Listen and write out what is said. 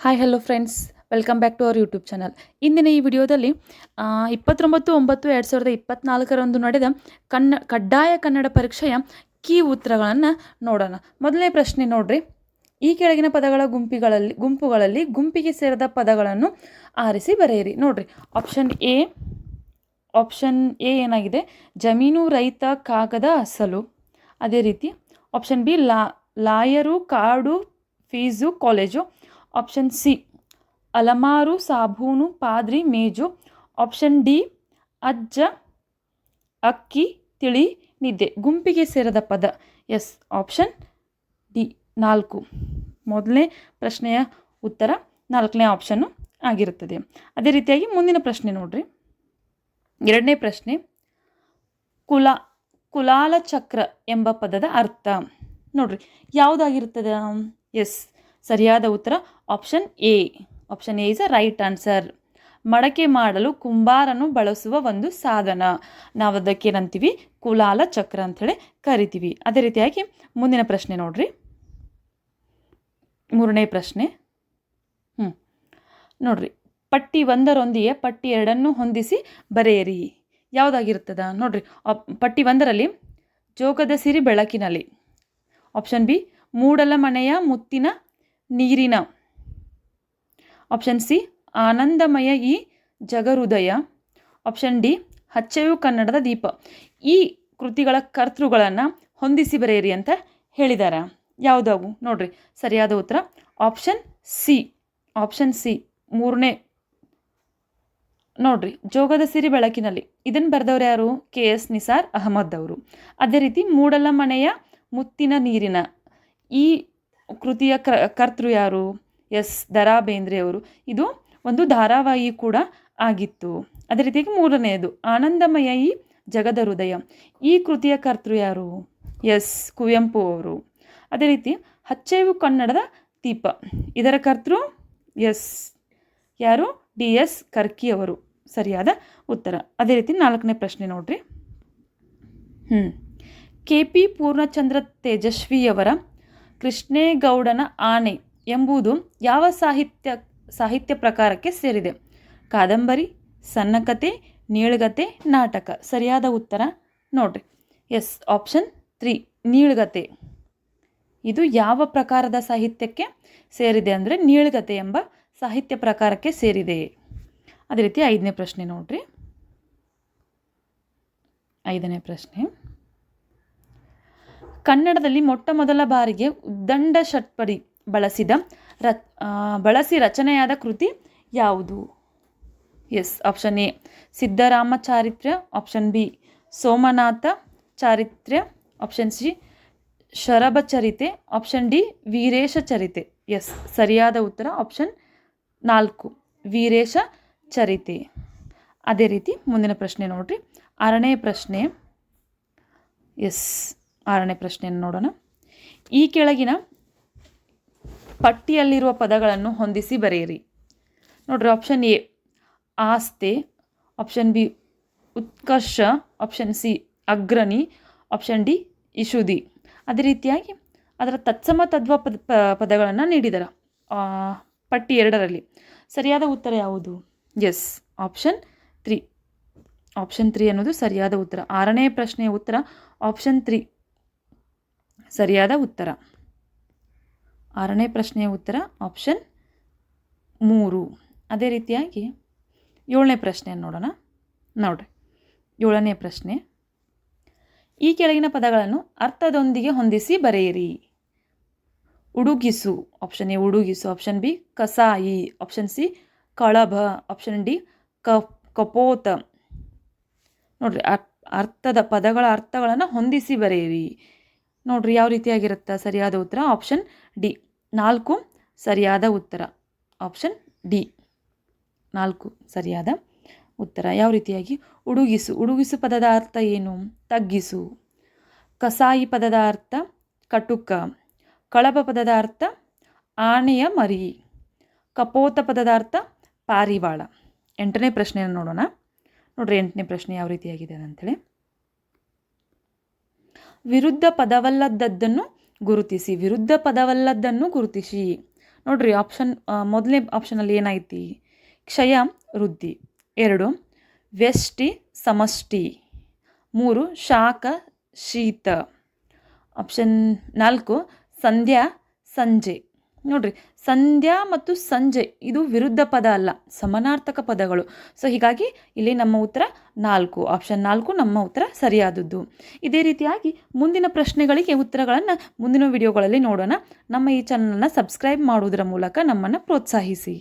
Hi hello friends welcome back to our YouTube channel ಇಂದಿನ ಈ ವಿಡಿಯೋದಲ್ಲಿ ಇಪ್ಪತ್ತೊಂಬತ್ತು, ಒಂಬತ್ತು, ಎರಡು ಸಾವಿರದ ಇಪ್ಪತ್ನಾಲ್ಕರಂದು ನಡೆದ ಕನ್ನ, ಕಡ್ಡಾಯ ಕನ್ನಡ ಪರೀಕ್ಷೆಯ ಕೀ ಉತ್ತರಗಳನ್ನು ನೋಡೋಣ. ಮೊದಲನೇ ಪ್ರಶ್ನೆ ನೋಡ್ರಿ. ಈ ಕೆಳಗಿನ ಪದಗಳ ಗುಂಪಿಗಳಲ್ಲಿ, ಗುಂಪುಗಳಲ್ಲಿ ಗುಂಪಿಗೆ ಸೇರಿದ ಪದಗಳನ್ನು ಆರಿಸಿ ಬರೆಯಿರಿ. ನೋಡ್ರಿ. ಆಪ್ಷನ್ ಎ ಆಪ್ಷನ್ ಎ ಏನಾಗಿದೆ? ಜಮೀನು, ರೈತ, ಕಾಗದ, ಅಸಲು. ಅದೇ ರೀತಿ. ಆಪ್ಷನ್ ಬಿ ಲಾ, ಲಾಯರು, ಕಾಡು ಫೀಸು, ಕಾಲೇಜು, ಆಪ್ಷನ್ ಸಿ. ಅಲಮಾರು, ಸಾಬೂನು, ಪಾದ್ರಿ, ಮೇಜು, ಆಪ್ಷನ್ ಡಿ, ಅಜ್ಜ, ಅಕ್ಕಿ, ತಿಳಿ, ನಿದ್ದೆ. ಗುಂಪಿಗೆ ಸೇರದ ಪದ. ಎಸ್. Option D. ನಾಲ್ಕು. ಮೊದಲನೇ ಪ್ರಶ್ನೆಯ ಉತ್ತರ ನಾಲ್ಕನೇ ಆಪ್ಷನ್ನು ಆಗಿರುತ್ತದೆ. ಅದೇ ರೀತಿಯಾಗಿ ಮುಂದಿನ ಪ್ರಶ್ನೆ ನೋಡ್ರಿ. ಎರಡನೇ ಪ್ರಶ್ನೆ, ಕುಲ ಕುಲಾಲ ಚಕ್ರ ಎಂಬ ಪದದ ಅರ್ಥ. ನೋಡ್ರಿ ಯಾವುದಾಗಿರ್ತದ ಎಸ್ ಸರಿಯಾದ ಉತ್ತರ option A option A is a right answer ಮಡಕೆ ಮಾಡಲು ಕುಂಬಾರನು ಬಳಸುವ ಒಂದು ಸಾಧನ. ನಾವು ಅದಕ್ಕೆ ಏನಂತೀವಿ? ಕುಲಾಲ ಚಕ್ರ ಅಂಥೇಳಿ ಕರಿತೀವಿ. ಅದೇ ರೀತಿಯಾಗಿ ಮುಂದಿನ ಪ್ರಶ್ನೆ ನೋಡ್ರಿ. ಮೂರನೇ ಪ್ರಶ್ನೆ. ಹ್ಞೂ ನೋಡ್ರಿ. ಪಟ್ಟಿ ಒಂದರೊಂದಿಗೆ ಪಟ್ಟಿ ಎರಡನ್ನು ಹೊಂದಿಸಿ ಬರೆಯಿರಿ. ಯಾವುದಾಗಿರ್ತದ ನೋಡ್ರಿ. ಪಟ್ಟಿ ಒಂದರಲ್ಲಿ ಜೋಗದ ಸಿರಿ ಬೆಳಕಿನಲ್ಲಿ. ಆಪ್ಷನ್ ಬಿ ಮೂಡಲ ಮನೆಯ ಮುತ್ತಿನ ನೀರಿನ. ಆಪ್ಷನ್ ಸಿ ಆನಂದಮಯ ಈ ಜಗಹೃದಯ. ಆಪ್ಷನ್ ಡಿ ಹಚ್ಚೆಯು ಕನ್ನಡದ ದೀಪ. ಈ ಕೃತಿಗಳ ಕರ್ತೃಗಳನ್ನು ಹೊಂದಿಸಿ ಬರೆಯಿರಿ ಅಂತ ಹೇಳಿದ್ದಾರೆ ಯಾವುದವು? ನೋಡ್ರಿ, ಸರಿಯಾದ ಉತ್ತರ. ಆಪ್ಷನ್ ಸಿ ಆಪ್ಷನ್ ಸಿ ಮೂರನೇ. ನೋಡ್ರಿ, ಜೋಗದ ಸಿರಿ ಬೆಳಕಿನಲ್ಲಿ. ಇದನ್ನು ಬರೆದವ್ರು ಯಾರು? ಕೆ ಎಸ್ ನಿಸಾರ್ ಅಹಮದ್ ಅವರು. ಅದೇ ರೀತಿ ಮೂಡಲ ಮನೆಯ ಮುತ್ತಿನ ನೀರಿನ ಈ ಕೃತಿಯ ಕ್ರ ಕರ್ತೃ ಯಾರು? ಎಸ್ ದರಾ ಬೇಂದ್ರೆ ಅವರು. ಇದು ಒಂದು ಧಾರಾವಾಹಿ ಕೂಡ ಆಗಿತ್ತು. ಅದೇ ರೀತಿಯಾಗಿ ಮೂರನೆಯದು ಆನಂದಮಯ ಈ ಜಗದ ಹೃದಯ. ಈ ಕೃತಿಯ ಕರ್ತೃ ಯಾರು? ಎಸ್ ಕುವೆಂಪು ಅವರು. ಅದೇ ರೀತಿ ಹಚ್ಚೇವು ಕನ್ನಡದ ದೀಪ. ಇದರ ಕರ್ತೃ ಎಸ್ ಯಾರು? ಡಿ ಎಸ್ ಕರ್ಕಿ ಅವರು. ಸರಿಯಾದ ಉತ್ತರ. ಅದೇ ರೀತಿ ನಾಲ್ಕನೇ ಪ್ರಶ್ನೆ ನೋಡ್ರಿ. ಹ್ಞೂ ಕೆ ಪಿ ಪೂರ್ಣಚಂದ್ರ ತೇಜಸ್ವಿಯವರ ಕೃಷ್ಣೇಗೌಡನ ಆನೆ ಎಂಬುದು ಯಾವ ಸಾಹಿತ್ಯ ಸಾಹಿತ್ಯ ಪ್ರಕಾರಕ್ಕೆ ಸೇರಿದೆ? ಕಾದಂಬರಿ, ಸಣ್ಣಕತೆ, ನೀಳ್ಗತೆ, ನಾಟಕ. ಸರಿಯಾದ ಉತ್ತರ ನೋಡ್ರಿ. ಎಸ್, ಆಪ್ಷನ್ ತ್ರೀ, ನೀಳ್ಗತೆ. ಇದು ಯಾವ ಪ್ರಕಾರದ ಸಾಹಿತ್ಯಕ್ಕೆ ಸೇರಿದೆ ಅಂದರೆ ನೀಳ್ಗತೆ ಎಂಬ ಸಾಹಿತ್ಯ ಪ್ರಕಾರಕ್ಕೆ ಸೇರಿದೆ. ಅದೇ ರೀತಿ ಐದನೇ ಪ್ರಶ್ನೆ ನೋಡ್ರಿ. ಐದನೇ ಪ್ರಶ್ನೆ. ಕನ್ನಡದಲ್ಲಿ ಮೊಟ್ಟ ಮೊದಲ ಬಾರಿಗೆ ಉದ್ದಂಡ ಷಟ್ಪದಿ ಬಳಸಿದ ರ ಬಳಸಿ ರಚನೆಯಾದ ಕೃತಿ ಯಾವುದು? Yes, option A Siddharama Charitrya option B, Somanatha Charitrya, option C, Sharabha Charite, option D, Veeresha Charite. Yes, ಸರಿಯಾದ ಉತ್ತರ ಆಪ್ಷನ್ ನಾಲ್ಕು, ವೀರೇಶ ಚರಿತೆ. ಅದೇ ರೀತಿ ಮುಂದಿನ ಪ್ರಶ್ನೆ ನೋಡ್ರಿ. ಆರನೇ ಪ್ರಶ್ನೆ. ಎಸ್ ಆರನೇ ಪ್ರಶ್ನೆಯನ್ನು ನೋಡೋಣ. ಈ ಕೆಳಗಿನ ಪಟ್ಟಿಯಲ್ಲಿರುವ ಪದಗಳನ್ನು ಹೊಂದಿಸಿ ಬರೆಯಿರಿ. ನೋಡ್ರಿ ಆಪ್ಷನ್ ಎ ಆಸ್ತೆ ಆಪ್ಷನ್ ಬಿ ಉತ್ಕರ್ಷ ಆಪ್ಷನ್ ಸಿ ಅಗ್ರಣಿ ಆಪ್ಷನ್ ಡಿ ಇಶುದಿ. ಅದೇ ರೀತಿಯಾಗಿ ಅದರ ತತ್ಸಮ ತದ್ವ ಪದ ಪದಗಳನ್ನು ನೀಡಿದರ ಪಟ್ಟಿ ಎರಡರಲ್ಲಿ. ಸರಿಯಾದ ಉತ್ತರ ಯಾವುದು? Yes option three option three ಅನ್ನೋದು ಸರಿಯಾದ ಉತ್ತರ. ಆರನೇ ಪ್ರಶ್ನೆಯ ಉತ್ತರ ಆಪ್ಷನ್ ತ್ರೀ ಸರಿಯಾದ ಉತ್ತರ. ಆರನೇ ಪ್ರಶ್ನೆಯ ಉತ್ತರ ಆಪ್ಷನ್ ಮೂರು. ಅದೇ ರೀತಿಯಾಗಿ ಏಳನೇ ಪ್ರಶ್ನೆಯನ್ನು ನೋಡೋಣ. ನೋಡ್ರಿ. ಏಳನೇ ಪ್ರಶ್ನೆ. ಈ ಕೆಳಗಿನ ಪದಗಳನ್ನು ಅರ್ಥದೊಂದಿಗೆ ಹೊಂದಿಸಿ ಬರೆಯಿರಿ. ಉಡುಗಿಸು. ಆಪ್ಷನ್ ಎ, ಉಡುಗಿಸು. ಆಪ್ಷನ್ ಬಿ, ಕಸಾಯಿ. ಆಪ್ಷನ್ ಸಿ, ಕಳಭ. ಆಪ್ಷನ್ ಡಿ ಕಪೋತ. ನೋಡ್ರಿ, ಅರ್- ಅರ್ಥದ ಪದಗಳ ಅರ್ಥಗಳನ್ನು ಹೊಂದಿಸಿ ಬರೆಯಿರಿ. ನೋಡ್ರಿ ಯಾವ ರೀತಿಯಾಗಿರುತ್ತೆ? ಸರಿಯಾದ ಉತ್ತರ ಆಪ್ಷನ್ ಡಿ ನಾಲ್ಕು ಸರಿಯಾದ ಉತ್ತರ. ಆಪ್ಷನ್ ಡಿ ನಾಲ್ಕು ಸರಿಯಾದ ಉತ್ತರ. ಯಾವ ರೀತಿಯಾಗಿ? ಉಡುಗಿಸು. ಉಡುಗಿಸು ಪದದ ಅರ್ಥ ಏನು? ತಗ್ಗಿಸು. ಕಸಾಯಿ ಪದದ ಅರ್ಥ ಕಟುಕ. ಕಳಪ ಪದದ ಅರ್ಥ ಆನೆಯ ಮರಿ. ಕಪೋತ ಪದದ ಅರ್ಥ ಪಾರಿವಾಳ. ಎಂಟನೇ ಪ್ರಶ್ನೆಯನ್ನು ನೋಡೋಣ. ನೋಡ್ರಿ ಎಂಟನೇ ಪ್ರಶ್ನೆ ಯಾವ ರೀತಿಯಾಗಿದೆ ಅಂಥೇಳಿ ವಿರುದ್ಧ ಪದವಲ್ಲದ್ದನ್ನು ಗುರುತಿಸಿ, ವಿರುದ್ಧ ಪದವಲ್ಲದ್ದನ್ನು ಗುರುತಿಸಿ. ನೋಡ್ರಿ ಆಪ್ಷನ್ ಮೊದಲನೇ ಆಪ್ಷನಲ್ಲಿ ಏನಾಯ್ತಿ? ಕ್ಷಯ, ವೃದ್ಧಿ. ಎರಡು, ವ್ಯಷ್ಟಿ, ಸಮಷ್ಟಿ. ಮೂರು, ಶಾಖ, ಶೀತ. ಆಪ್ಷನ್ ನಾಲ್ಕು, ಸಂಧ್ಯಾ, ಸಂಜೆ. ನೋಡ್ರಿ, ಸಂಧ್ಯಾ ಮತ್ತು ಸಂಜೆ ಇದು ವಿರುದ್ಧ ಪದ ಅಲ್ಲ, ಸಮನಾರ್ಥಕ ಪದಗಳು. ಸೊ ಹೀಗಾಗಿ ಇಲ್ಲಿ ನಮ್ಮ ಉತ್ತರ ನಾಲ್ಕು ಆಪ್ಷನ್ ನಾಲ್ಕು ನಮ್ಮ ಉತ್ತರ ಸರಿಯಾದದ್ದು. ಇದೇ ರೀತಿಯಾಗಿ ಮುಂದಿನ ಪ್ರಶ್ನೆಗಳಿಗೆ ಉತ್ತರಗಳನ್ನು ಮುಂದಿನ ವಿಡಿಯೋಗಳಲ್ಲಿ ನೋಡೋಣ. ನಮ್ಮ ಈ ಚಾನಲನ್ನು ಸಬ್ಸ್ಕ್ರೈಬ್ ಮಾಡುವುದರ ಮೂಲಕ ನಮ್ಮನ್ನು ಪ್ರೋತ್ಸಾಹಿಸಿ.